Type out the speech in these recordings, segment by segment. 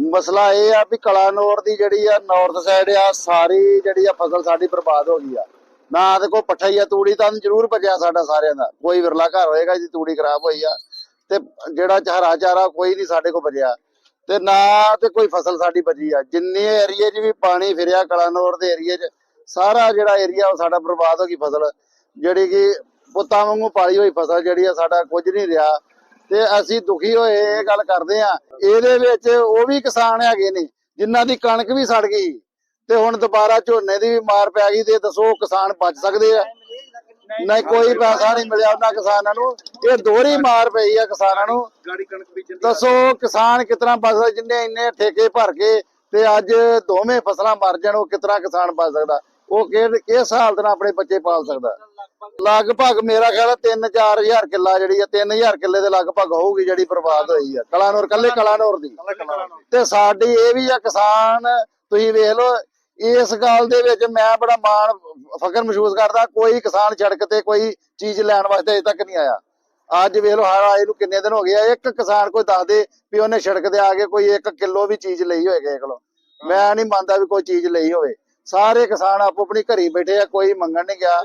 ਮਸਲਾ ਇਹ ਆ ਵੀ ਕਲਾਨੌਰ ਦੀ ਜਿਹੜੀ ਆ ਨਾਰਥ ਸਾਈਡ ਆ, ਸਾਰੀ ਜਿਹੜੀ ਆ ਫਸਲ ਸਾਡੀ ਬਰਬਾਦ ਹੋ ਗਈ ਆ। ਨਾ ਤੇ ਕੋਈ ਪੱਠਾ ਹੀ ਆ, ਤੂੜੀ ਤਾਂ ਜ਼ਰੂਰ ਬਚਿਆ ਸਾਡਾ ਸਾਰਿਆਂ ਦਾ। ਕੋਈ ਵਿਰਲਾ ਘਰ ਹੋਏਗਾ ਜੀ, ਤੂੜੀ ਖਰਾਬ ਹੋਈ ਆ। ਤੇ ਜਿਹੜਾ ਚਾਰਾ ਚਾਰਾ ਕੋਈ ਨਹੀਂ ਸਾਡੇ ਕੋਲ ਬਚਿਆ। ਤੇ ਨਾ ਤੇ ਕੋਈ ਫਸਲ ਸਾਡੀ ਬਚੀ ਆ। ਜਿੰਨੇ ਏਰੀਏ 'ਚ ਵੀ ਪਾਣੀ ਫਿਰਿਆ ਕਲਾਨੌਰ ਦੇ ਏਰੀਏ 'ਚ, ਸਾਰਾ ਜਿਹੜਾ ਏਰੀਆ ਉਹ ਸਾਡਾ ਬਰਬਾਦ ਹੋ ਗਈ ਫਸਲ। ਜਿਹੜੀ ਕਿ ਪੁੱਤਾਂ ਵਾਂਗੂ ਪਾਲੀ ਹੋਈ ਫਸਲ ਜਿਹੜੀ ਆ, ਸਾਡਾ ਕੁਝ ਨਹੀਂ ਰਿਹਾ। ਤੇ ਅਸੀਂ ਦੁਖੀ ਹੋਏ ਇਹ ਗੱਲ ਕਰਦੇ ਆ ਇਹਦੇ ਵਿੱਚ ਉਹ ਵੀ ਕਿਸਾਨ ਹੈਗੇ ਨੇ ਜਿਨ੍ਹਾਂ ਦੀ ਕਣਕ ਵੀ ਸੜ ਗਈ। ਤੇ ਹੁਣ ਦੁਬਾਰਾ ਝੋਨੇ ਦੀ ਵੀ ਮਾਰ ਪੈ ਗਈ ਤੇ ਦੱਸੋ ਕਿਸਾਨ ਬਚ ਸਕਦੇ ਆ? ਨਹੀਂ ਕੋਈ ਪੈਸਾ ਨਹੀਂ ਮਿਲਿਆ ਉਹਨਾਂ ਕਿਸਾਨਾਂ ਨੂੰ। ਇਹ ਦੋਹਰੀ ਮਾਰ ਪਈ ਆ ਕਿਸਾਨਾਂ ਨੂੰ। ਦੱਸੋ ਕਿਸਾਨ ਕਿਤਨਾ ਬਚ ਸਕਦਾ ਜਿੰਨੇ ਇੰਨੇ ਠੇਕੇ ਭਰ ਕੇ ਤੇ ਅੱਜ ਦੋਵੇਂ ਫਸਲਾਂ ਮਰ ਜਾਣ ਉਹ ਕਿਤਨਾ ਕਿਸਾਨ ਬਚ ਸਕਦਾ? ਉਹ ਕਿਸ ਹਾਲਤ ਨਾਲ ਆਪਣੇ ਬੱਚੇ ਪਾਲ ਸਕਦਾ? ਲਗਭਗ ਮੇਰਾ ਖਿਆਲ ਹੈ 3-4000 ਕਿੱਲਾ ਜਿਹੜੀ ਆ 3000 ਕਿੱਲੇ ਦੇ ਲਗਭਗ ਹੋਊਗੀ ਜਿਹੜੀ ਬਰਬਾਦ ਹੋਈ ਆ ਕਲਾਨੌਰ ਕੱਲੇ ਕਲਾਨੌਰ ਦੀ। ਤੇ ਸਾਡੀ ਇਹ ਵੀ ਆ ਕਿਸਾਨ ਤੁਸੀਂ ਵੇਖ ਲਓ ਇਸ ਗੱਲ ਦੇ ਵਿੱਚ ਮੈਂ ਬੜਾ ਮਾਣ ਫਖਰ ਮਹਿਸੂਸ ਕਰਦਾ ਕੋਈ ਕਿਸਾਨ ਸੜਕ ਤੇ ਕੋਈ ਚੀਜ਼ ਲੈਣ ਵਾਸਤੇ ਅਜੇ ਤੱਕ ਨਹੀਂ ਆਇਆ। ਅੱਜ ਵੇਖ ਲਓ ਹਰ ਆਏ ਨੂੰ ਕਿੰਨੇ ਦਿਨ ਹੋ ਗਏ ਆ ਇੱਕ ਕਿਸਾਨ ਕੋਈ ਦੱਸ ਦੇ ਵੀ ਉਹਨੇ ਸੜਕ ਤੇ ਆ ਕੇ ਕੋਈ 1 ਕਿਲੋ ਵੀ ਚੀਜ਼ ਲਈ ਹੋਏ ਕਿਸੇ ਕੋਲੋਂ ਮੈਂ ਨਹੀਂ ਮੰਨਦਾ ਵੀ ਕੋਈ ਚੀਜ਼ ਲਈ ਹੋਵੇ। ਸਾਰੇ ਕਿਸਾਨ ਆਪੋ ਆਪਣੀ ਘਰੀ ਬੈਠੇ ਆ ਕੋਈ ਮੰਗਣ ਨਹੀਂ ਗਿਆ।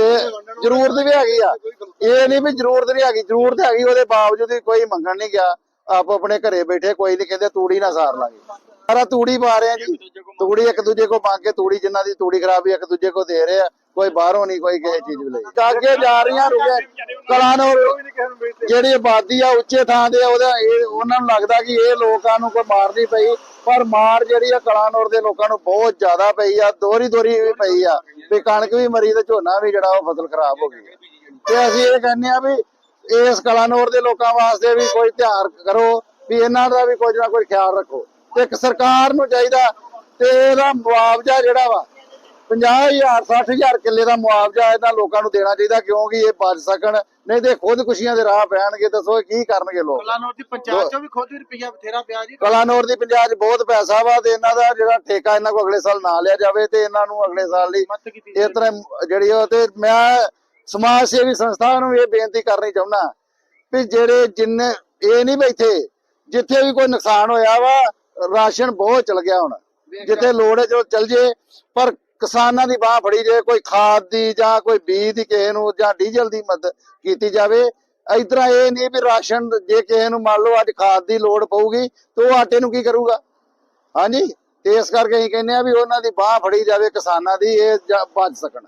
ਤੇ ਜ਼ਰੂਰਤ ਵੀ ਹੈਗੀ ਆ। ਇਹ ਨਹੀਂ ਵੀ ਜ਼ਰੂਰਤ ਨਹੀਂ ਹੈਗੀ, ਜ਼ਰੂਰਤ ਹੈਗੀ ਉਹਦੇ ਬਾਵਜੂਦ ਵੀ ਕੋਈ ਮੰਗਣ ਨਹੀਂ ਗਿਆ, ਆਪੋ ਆਪਣੇ ਘਰੇ ਬੈਠੇ, ਕੋਈ ਨਹੀਂ ਕਹਿੰਦੇ ਤੂੜੀ ਨਾ ਸਾਰ ਲਾਂਗੇ। ਸਾਰਾ ਤੂੜੀ ਪਾ ਰਹੇ ਆ ਜੀ। ਤੂੜੀ ਇੱਕ ਦੂਜੇ ਕੋ ਮੰਗ ਕੇ ਤੂੜੀ ਜਿਨ੍ਹਾਂ ਦੀ ਤੂੜੀ ਖਰਾਬ ਹੈ ਇੱਕ ਦੂਜੇ ਕੋ ਦੇ ਰਹੇ ਆ। ਕੋਈ ਬਾਹਰੋਂ ਨਹੀਂ, ਕੋਈ ਕਿਸੇ ਚੀਜ਼ ਲਈ। ਅੱਗੇ ਜਾ ਰਹੀਆਂ ਰੁਕੇ। ਕਲਾਨੌਰ ਜਿਹੜੀ ਆਬਾਦੀ ਆ, ਉੱਚੇ ਥਾਂ ਦੇ ਉਹਦਾ ਇਹ ਉਹਨਾਂ ਨੂੰ ਲੱਗਦਾ ਕਿ ਇਹ ਲੋਕਾਂ ਨੂੰ ਕੋਈ ਮਾਰ ਨਹੀਂ ਪਈ। ਪਰ ਮਾਰ ਜਿਹੜੀ ਆ, ਕਲਾਨੌਰ ਦੇ ਲੋਕਾਂ ਨੂੰ ਬਹੁਤ ਜ਼ਿਆਦਾ ਪਈ ਆ ਦੋਹਰੀ ਦੋਹਰੀ ਵੀ ਪਈ ਆ। ਵੀ ਕਣਕ ਵੀ ਮਰੀ ਤੇ ਝੋਨਾ ਵੀ ਜਿਹੜਾ ਉਹ ਫਸਲ ਖਰਾਬ ਹੋ ਗਈ ਤੇ ਅਸੀਂ ਇਹ ਕਹਿੰਦੇ ਆ ਵੀ ਇਸ ਕਲਾਨੌਰ ਦੇ ਲੋਕਾਂ ਵਾਸਤੇ ਵੀ ਕੋਈ ਧਿਆਨ ਕਰੋ, ਵੀ ਇਹਨਾਂ ਦਾ ਵੀ ਕੁਝ ਨਾ ਕੁਝ ਖਿਆਲ ਰੱਖੋ। ਤੇ ਇੱਕ ਸਰਕਾਰ ਨੂੰ ਚਾਹੀਦਾ, ਤੇ ਇਹਦਾ ਮੁਆਵਜ਼ਾ ਜਿਹੜਾ ਵਾ 50000 60000 ਕਿੱਲੇ ਦਾ ਮੁਆਵਜ਼ਾ ਇਹਨਾਂ ਲੋਕਾਂ ਨੂੰ ਦੇਣਾ ਚਾਹੀਦਾ ਕਿਉਂਕਿ ਇਹ ਬਚ ਸਕਣ। ਨਹੀਂ ਤੇ ਖੁਦ ਖੁਸ਼ੀਆਂ ਦੇ ਰਾਹ ਪੈਣਗੇ ਦੱਸੋ ਇਹ ਕੀ ਕਰਨਗੇ ਲੋਕ? ਕਲਾਨੌਰ ਦੀ ਪੰਚਾਇਤ ਚੋਂ ਵੀ ਖੁਦ ਹੀ ਰੁਪਈਆ ਬਥੇਰਾ ਪਿਆ ਜੀ। ਕਲਾਨੌਰ ਦੀ 'ਚ ਬਹੁਤ ਪੈਸਾ ਵਾ ਤੇ ਇਹਨਾਂ ਦਾ ਜਿਹੜਾ ਠੇਕਾ ਇਹਨਾਂ ਕੋ ਅਗਲੇ ਸਾਲ ਨਾ ਲਿਆ ਜਾਵੇ ਤੇ ਇਹਨਾਂ ਨੂੰ ਅਗਲੇ ਸਾਲ ਲਈ ਇਸ ਤਰ੍ਹਾਂ ਜਿਹੜੀ ਉਹ ਤੇ ਮੈਂ ਸਮਾਜ ਸੇਵੀ ਸੰਸਥਾ ਨੂੰ ਇਹ ਬੇਨਤੀ ਕਰਨੀ ਚਾਹੁੰਦਾ ਵੀ ਜਿਹੜੇ ਜਿੰਨੇ ਇਹ ਨਹੀਂ ਬੈਠੇ ਜਿੱਥੇ ਵੀ ਕੋਈ ਨੁਕਸਾਨ ਹੋਇਆ ਵਾ ਰਾਸ਼ਨ ਬਹੁਤ ਚਲ ਗਿਆ ਹੁਣ। ਜਿੱਥੇ ਲੋੜ ਹੈ ਜੋ ਚਲ ਜੇ ਪਰ ਕਿਸਾਨਾਂ ਦੀ ਬਾਹ ਫੜੀ ਜੇ, ਕੋਈ ਖਾਦ ਦੀ ਜਾਂ ਕੋਈ ਬੀਜ ਦੀ ਕਿਸੇ ਨੂੰ ਜਾਂ ਡੀਜ਼ਲ ਦੀ ਮਦਦ ਕੀਤੀ ਜਾਵੇ ਇਧਰ ਇਹ ਨਹੀਂ ਵੀ ਰਾਸ਼ਨ ਜੇ ਕਿਸੇ ਨੂੰ ਮੰਨ ਲਓ ਅੱਜ ਖਾਦ ਦੀ ਲੋੜ ਪਊਗੀ, ਤੇ ਉਹ ਆਟੇ ਨੂੰ ਕੀ ਕਰੂਗਾ? ਹਾਂਜੀ, ਤੇ ਇਸ ਕਰਕੇ ਅਸੀਂ ਕਹਿੰਦੇ ਆ ਵੀ ਉਹਨਾਂ ਦੀ ਬਾਹ ਫੜੀ ਜਾਵੇ ਕਿਸਾਨਾਂ ਦੀ, ਇਹ ਜ- ਬਚ ਸਕਣ।